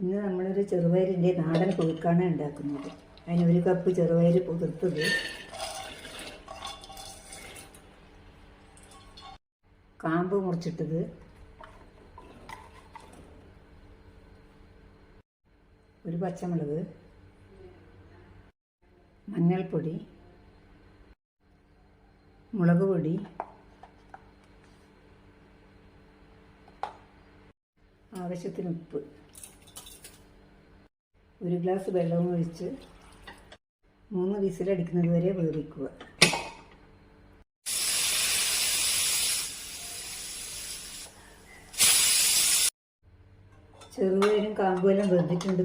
ഇന്ന് നമ്മളൊരു ചെറുപയറിന്റെ നാടൻ പുഴുക്കാണ് ഉണ്ടാക്കുന്നത്. അതിന് ഒരു കപ്പ് ചെറുപയർ പുതിർത്തത്. കാമ്പ് മുറിച്ചിട്ടത്. ഒരു പച്ചമുളക്. മഞ്ഞൾപ്പൊടി. മുളക് പൊടി. ആവശ്യത്തിന് ഉപ്പ്. ഒരു ഗ്ലാസ് വെള്ളവും ഒഴിച്ച് മൂന്ന് വിസിലടിക്കുന്നത് വരെ വേവിക്കുക. ചെറുപയരും കാമ്പുമെല്ലാം വെന്തിട്ടുണ്ട്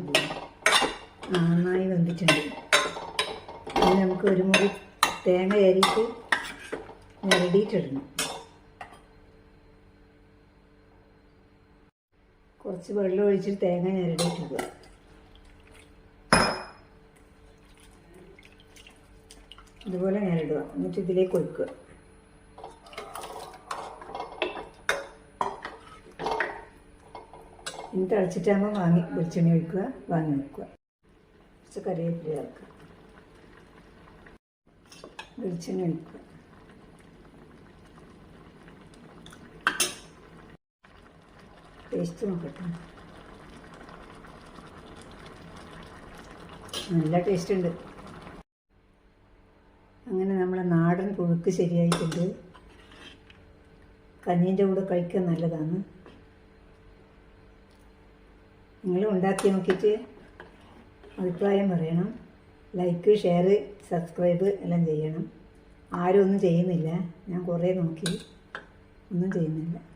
നന്നായി വെന്തിട്ടുണ്ട്. ഇനി നമുക്ക് ഒരു മുറി തേങ്ങ അരിയിട്ട് ഞരടിയിട്ടിടണം. കുറച്ച് വെള്ളം ഒഴിച്ചിട്ട് തേങ്ങ ഞരടിയിട്ടിടുക. ഇതുപോലെ ഞാൻ ഇടുക. എന്നിട്ട് ഇതിലേക്ക് ഒഴിക്കുക. ഇനി തിളച്ചിട്ടാകുമ്പോൾ വാങ്ങി വെളിച്ചെണ്ണ ഒഴിക്കുക വാങ്ങി വെക്കുക. കുറച്ച് കറിവേപ്പില ചേർക്കുക. വെളിച്ചെണ്ണ ഒഴിക്കുക. ടേസ്റ്റ് നോക്കട്ടെ. നല്ല ടേസ്റ്റ് ഉണ്ട്. അങ്ങനെ നമ്മളെ നാടൻ പുഴുക്ക് ശരിയായിട്ടുണ്ട്. കഞ്ഞീന്റെ കൂടെ കഴിക്കാൻ നല്ലതാണ്. നിങ്ങൾ ഉണ്ടാക്കി നോക്കിയിട്ട് അഭിപ്രായം പറയണം. ലൈക്ക് ഷെയർ സബ്സ്ക്രൈബ് എല്ലാം ചെയ്യണം. ആരും ഒന്നും ചെയ്യുന്നില്ല. ഞാൻ കുറേ നോക്കി. ഒന്നും ചെയ്യുന്നില്ല.